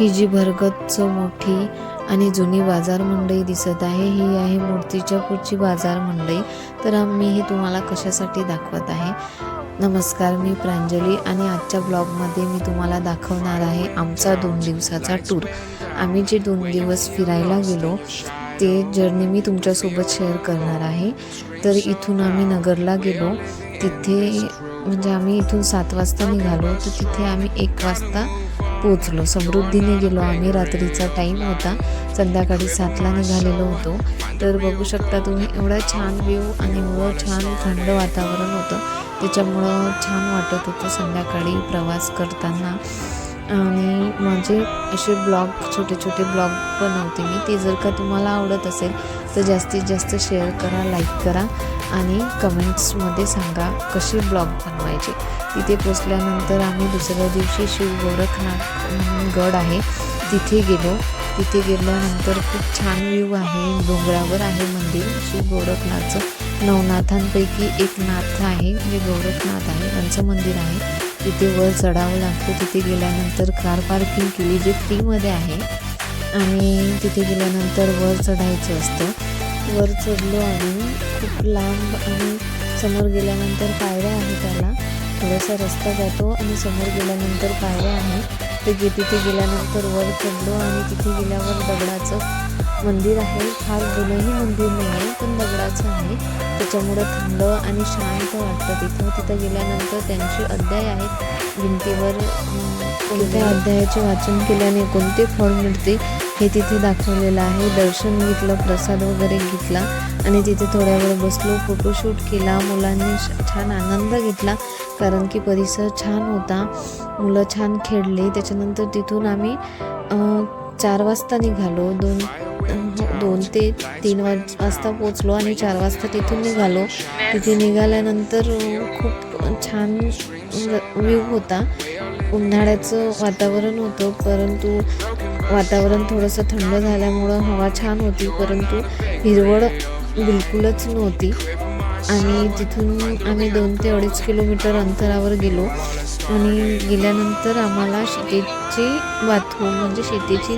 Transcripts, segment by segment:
ही जी भरगच्च मोठी आणि जुनी बाजार मंडई दिसत आहे ही आहे मूर्तीच्या पुढची बाजार मंडई तर मी हे तुम्हाला कशासाठी दाखवत आहे? नमस्कार मी प्रांजली आणि आजच्या ब्लॉगमध्ये मी तुम्हाला दाखवणार आहे आमचा दोन दिवसाचा टूर आम्ही जे दोन दिवस फिरायला गेलो ते जर्नी मी तुमच्यासोबत शेअर करणार आहे. तर इथून आम्ही नगरला गेलो. तिथे म्हणजे आम्ही इथून सात वाजता निघालो. तर तिथे आम्ही एक वाजता पोचलो समृद्धीने गेलो. आम्ही रात्रीचा टाईम होता. संध्याकाळी सातला निघालेलो होतो. तर बघू शकता तुम्ही एवढा छान व्ह्यू आणि एवढं छान थंड वातावरण होतं. त्याच्यामुळं छान वाटत होतं संध्याकाळी प्रवास करताना. आणि माझे असे ब्लॉग छोटे छोटे ब्लॉग बनवते मी. ते जर का तुम्हाला आवडत असेल तर जास्तीत जास्त शेअर करा लाईक करा. आणि कमेंट्समध्ये सांगा कसे ब्लॉग बनवायचे. तिथे पोचल्यानंतर आम्ही दुसऱ्या दिवशी शिव गोरखनाथ म्हणून गड आहे. तिथे गेलो. तिथे गेल्यानंतर खूप छान व्ह्यू आहे. डोंगरावर आहे मंदिर. शिव गोरखनाथचं नवनाथांपैकी एक नाथ आहे. म्हणजे गोरखनाथ आहे. त्यांचं मंदिर आहे. तिथे वर चढावं लागतं. तिथे गेल्यानंतर कार पार्किंग केली. जे फ्रीमध्ये आहे. आणि तिथे गेल्यानंतर वर चढायचं असतं. वर चढलो आम्ही खूप लांब आणि समोर गेल्यानंतर पायऱ्या आहे त्याला. थोडासा रस्ता जातो आणि समोर गेल्यानंतर पायऱ्या आहे ते गे तिथे गेल्यानंतर वर चढलो आणि तिथे गेल्यावर दगडाचं मंदिर आहे. फार जुनंही मंदिर नाही आहे पण दगडाचं आहे. त्याच्यामुळं थंड आणि शांत वाटतं तिथं. तिथं गेल्यानंतर त्यांचे अध्याय आहेत. भिंतीवर कोणत्या अध्यायाचे वाचन केल्याने कोणते फळ मिळते हे तिथे दाखवलेलं आहे. दर्शन घेतलं प्रसाद वगैरे घेतला आणि तिथे थोड्या वेळ बसलो फोटोशूट केला मुलांनी छान आनंद घेतला. कारण की परिसर छान होता. मुलं छान खेळले. त्याच्यानंतर तिथून आम्ही चार वाजता निघालो. दोन दोन ते तीन वाज वाजता पोचलो आणि चार वाजता तिथून निघालो. तिथे निघाल्यानंतर खूप छान म्हणजे व्ह्यू होता. उन्हाळ्याचं वातावरण होतं परंतु वातावरण थोडंसं थंड झाल्यामुळं हवा छान होती परंतु हिरवळ बिलकुलच नव्हती. आणि तिथून आम्ही दोन ते अडीच किलोमीटर अंतरावर गेलो. आणि गेल्यानंतर आम्हाला शेतीची बाथरूम म्हणजे शेतीची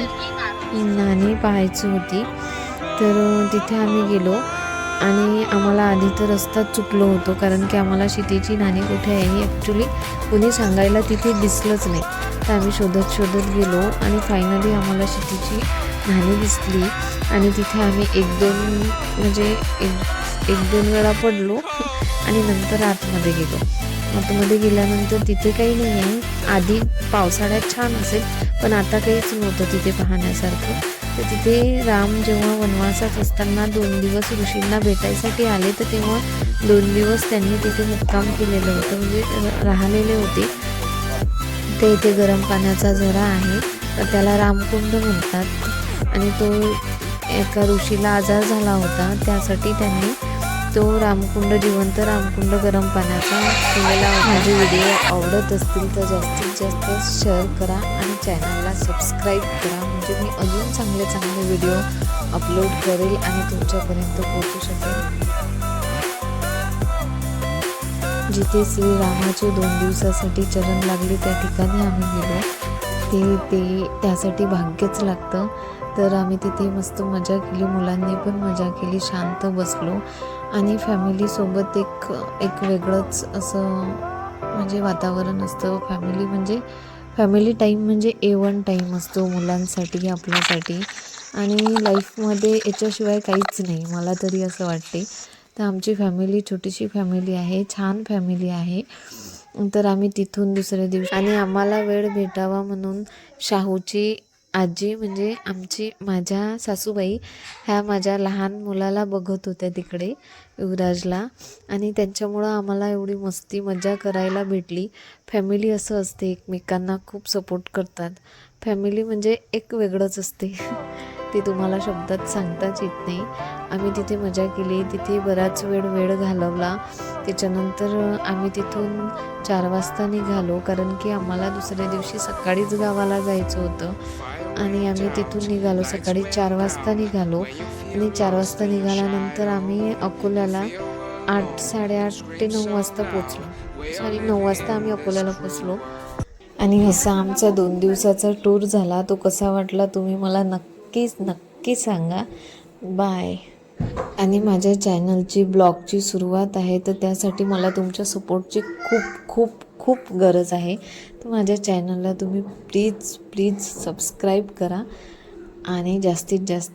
नाणी पाहायची होती. तर तिथे आम्ही गेलो आणि आम्हाला आधी तर रस्ता चुकलो होतो कारण की आम्हाला शेतीची नाणी कुठे आहे ही ॲक्च्युली कोणी सांगायला तिथे दिसलंच नाही. तर आम्ही शोधत शोधत गेलो आणि फायनली आम्हाला शेतीची नाणी दिसली आणि तिथे आम्ही एक दोन म्हणजे एक एक दोन वेळा पडलो आणि नंतर आतमध्ये गेलो. आतमध्ये गेल्यानंतर तिथे काही नाही आहे. आधी पावसाळ्यात छान असेल पण आता काहीच नव्हतं तिथे पाहण्यासारखं. तर तिथे राम जेव्हा वनवासात असताना दोन दिवस ऋषींना भेटायसाठी आले तर तेव्हा दोन दिवस त्यांनी तिथे मुक्काम केलेलं होतं. म्हणजे राहिलेले होते. ते इथे गरम पाण्याचा झरा आहे तर त्याला रामकुंड म्हणतात. आणि तो एका ऋषीला आजार झाला होता त्यासाठी त्यांनी तो रामकुंड जिवंत रामकुंड गरम पाण्याचा तुम्हाला माझे व्हिडिओ आवडत असतील तर जास्तीत जास्त शेअर करा आणि चॅनलला सबस्क्राईब करा. म्हणजे मी अजून चांगले चांगले व्हिडिओ अपलोड करेल आणि तुमच्यापर्यंत पोहोचू शकेल. जिथे श्रीरामाचे दोन दिवसासाठी चरण लागले त्या ठिकाणी आम्ही गेलो. ते ते त्यासाठी भाग्यच लागतं. तर आम्ही तिथे मस्त मजा केली. मुलांनी पण मजा केली. शांत बसलो. आणि फॅमिलीसोबत एक एक वेगळंच असं म्हणजे वातावरण असतं. फॅमिली म्हणजे फॅमिली टाईम म्हणजे ए वन टाईम असतो मुलांसाठी आपल्यासाठी. आणि लाईफमध्ये याच्याशिवाय काहीच नाही. मला तरी असं वाटते. तर आमची फॅमिली छोटीशी फॅमिली आहे. छान फॅमिली आहे. तर आम्ही तिथून दुसऱ्या दिवशी आणि आम्हाला वेळ भेटावा म्हणून शाहूची आजी म्हणजे आमची माझ्या सासूबाई ह्या माझ्या लहान मुलाला बघत होत्या तिकडे युवराजला. आणि त्यांच्यामुळं आम्हाला एवढी मस्ती मजा करायला भेटली. फॅमिली असं असते एकमेकांना खूप सपोर्ट करतात. फॅमिली म्हणजे एक वेगळंच असते. ते तुम्हाला शब्दात सांगताच येत नाही. आम्ही तिथे मजा केली तिथे बराच वेळ वेळ घालवला. त्याच्यानंतर आम्ही तिथून चार वाजता निघालो कारण की आम्हाला दुसऱ्या दिवशी सकाळीच गावाला जायचं होतं. आणि आम्ही तिथून निघालो. सकाळी चार वाजता निघालो. आणि चार वाजता निघाल्यानंतर आम्ही अकोल्याला आठ साडेआठ ते नऊ वाजता पोचलो सॉरी नऊ वाजता आम्ही अकोल्याला पोचलो आणि असा आमचा दोन दिवसाचा टूर झाला. तो कसा वाटला तुम्ही मला नक्कीच नक्की सांगा. बाय आणि माझ्या चॅनलची ब्लॉगची सुरुवात आहे. तर त्यासाठी मला तुमच्या सपोर्टची खूप खूप खूप गरज आहे. तर माझ्या चॅनलला तुम्ही प्लीज प्लीज सबस्क्राईब करा. आणि जास्तीत जास्त